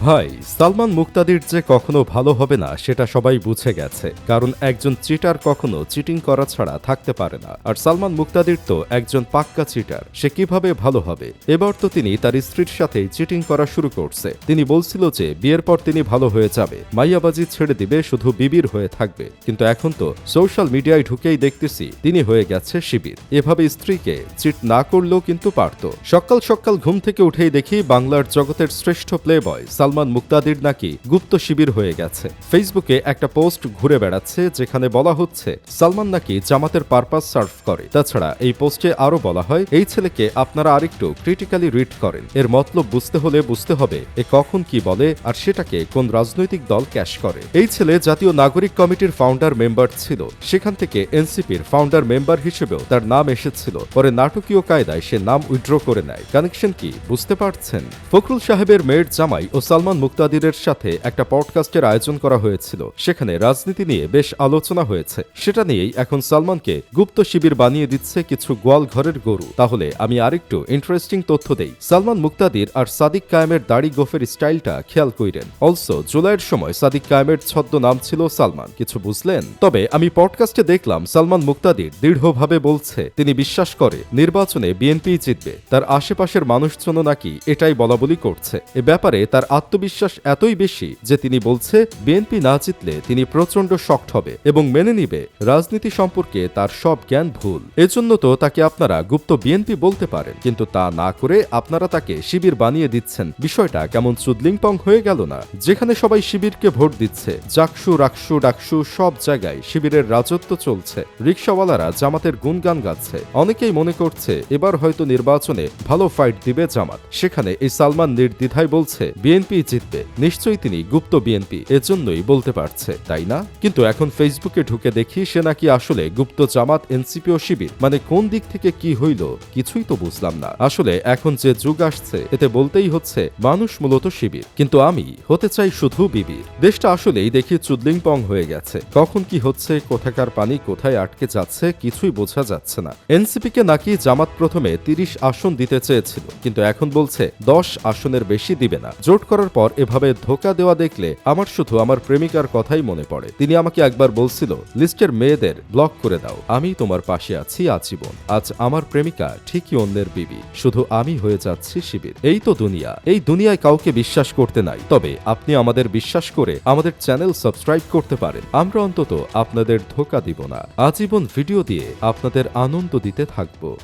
ভাই, সালমান মুক্তাদির যে কখনো ভালো হবে না, সেটা সবাই বুঝে গেছে। কারণ একজন চিটার কখনো চিটিং করা ছাড়া থাকতে পারে না। আর সালমান মুক্তাদির তো একজন পাক্কা চিটার, সে কীভাবে ভালো হবে? এবার তো তিনি তার স্ত্রীর সাথে চিটিং করা শুরু করছে। তিনি বলছিল যে, বিয়ের পর তিনি ভালো হয়ে যাবে। মাইয়াবাজি ছেড়ে দিবে, শুধু বিবির হয়ে থাকবে। কিন্তু এখন তো সোশ্যাল মিডিয়ায় ঢুকেই দেখতেছি, তিনি হয়ে গেছে শিবির। এভাবে স্ত্রীকে চিট না করলেও কিন্তু পারত। সকাল সকাল ঘুম থেকে উঠেই দেখি বাংলার জগতের শ্রেষ্ঠ প্লে বয় সালমান মুক্তাদির নাকি গুপ্ত শিবির হয়ে গেছে। ফেসবুকে একটা পোস্ট ঘুরে বেড়াচ্ছে যেখানে বলা হচ্ছে, সালমান নাকি জামাতের পারপাস সার্ভ করে। তাছাড়া এই পোস্টে আরও বলা হয়, এই ছেলেকে আপনারা আরেকটু ক্রিটিক্যালি রিড করেন। এর মতলব বুঝতে হলে বুঝতে হবে এ কখন কি বলে আর সেটাকে কোন রাজনৈতিক দল ক্যাশ করে। এই ছেলে জাতীয় নাগরিক কমিটির ফাউন্ডার মেম্বার ছিল। সেখান থেকে এনসিপির ফাউন্ডার মেম্বার হিসেবেও তার নাম এসেছিল। পরে নাটকীয় কায়দায় সে নাম উইথড্র করে নেয়। কানেকশন কি, বুঝতে পারছেন? ফখরুল সাহেবের মেয়ের জামাই ও সালমান মুক্তাদিরের সাথে একটা পডকাস্টের আয়োজন করা হয়েছিল। সেখানে রাজনীতি নিয়ে বেশ আলোচনা হয়েছে। সেটা নিয়েই এখন সালমানকে গুপ্ত শিবির বানিয়ে দিচ্ছে কিছু গোয়াল ঘরের গরু। তাহলে আমি আরেকটু ইন্টারেস্টিং তথ্য দেই। সালমান মুক্তাদির আর সাদিক কায়েমের দাড়ি গোফের স্টাইলটা খেয়াল কইরেন। অলসো জুলাইয়ের সময় সাদিক কায়েমের ছদ্ম নাম ছিল সালমান। কিছু বুঝলেন? তবে আমি পডকাস্টে দেখলাম সালমান মুক্তাদির দৃঢ়ভাবে বলছে, তিনি বিশ্বাস করে নির্বাচনে বিএনপি জিতবে। তার আশেপাশের মানুষজনও নাকি এটাই বলা করছে। এ ব্যাপারে তার আত্মবিশ্বাস এতই বেশি যে তিনি বলছে, বিএনপি না জিতলে তিনি প্রচণ্ড শক্ট হবে এবং মেনে নিবে, রাজনীতি সম্পর্কে তার সব জ্ঞান ভুল। এজন্য তো তাকে আপনারা গুপ্ত বিএনপি বলতে পারেন, কিন্তু তা না করে আপনারা তাকে শিবির বানিয়ে দিচ্ছেন। বিষয়টা কেমন চুদলিংপং হয়ে গেল না? যেখানে সবাই শিবিরকে ভোট দিচ্ছে, জাকসু, রাকসু, ডাকসু, সব জায়গায় শিবিরের রাজত্ব চলছে। রিক্সাওয়ালারা জামাতের গুণগান গাচ্ছে। অনেকেই মনে করছে, এবার হয়তো নির্বাচনে ভালো ফাইট দিবে জামাত। সেখানে এই সালমান নির্দ্বিধায় বলছে, বিএনপি জিতবে। নিশ্চয়ই তিনি গুপ্ত বিএনপি। এজন্যই বলতে পারছে, তাই না? কিন্তু এখন ফেসবুকে ঢুকে দেখি সে নাকি আসলে গুপ্ত জামাত এনসিপি ও শিবির। মানে কোন দিক থেকে কি হইল, কিছুই তো বুঝলাম না। আসলে এখন যে যুগ আসছে, এতে বলতেই হচ্ছে মানুষ মূলত শিবির। কিন্তু আমি হতে চাই শুধু বিবির দেশটা আসলেই দেখি চুদলিংপং হয়ে গেছে। কখন কি হচ্ছে, কোথাকার পানি কোথায় আটকে যাচ্ছে, কিছুই বোঝা যাচ্ছে না। এনসিপি কে নাকি জামাত প্রথমে তিরিশ আসন দিতে চেয়েছিল, কিন্তু এখন বলছে দশ আসনের বেশি দিবে না। জোট করার পর এভাবে ধোকা দেওয়া দেখলে আমার শুধু আমার প্রেমিকার কথাই মনে পড়ে। তিনি আমাকে একবার বলছিল, লিস্টের মেয়েদের ব্লক করে দাও। আমি তোমার পাশে আছি আজীবন। আজ আমার প্রেমিকা ঠিকই অন্যের বিবি। শুধু আমি হয়ে যাচ্ছি শিবির। এই তো দুনিয়া। এই দুনিয়ায় কাউকে বিশ্বাস করতে নাই। তবে আপনি আমাদের বিশ্বাস করে আমাদের চ্যানেল সাবস্ক্রাইব করতে পারেন। আমরা অন্তত আপনাদের ধোকা দিব না। আজীবন ভিডিও দিয়ে আপনাদের আনন্দ দিতে থাকব।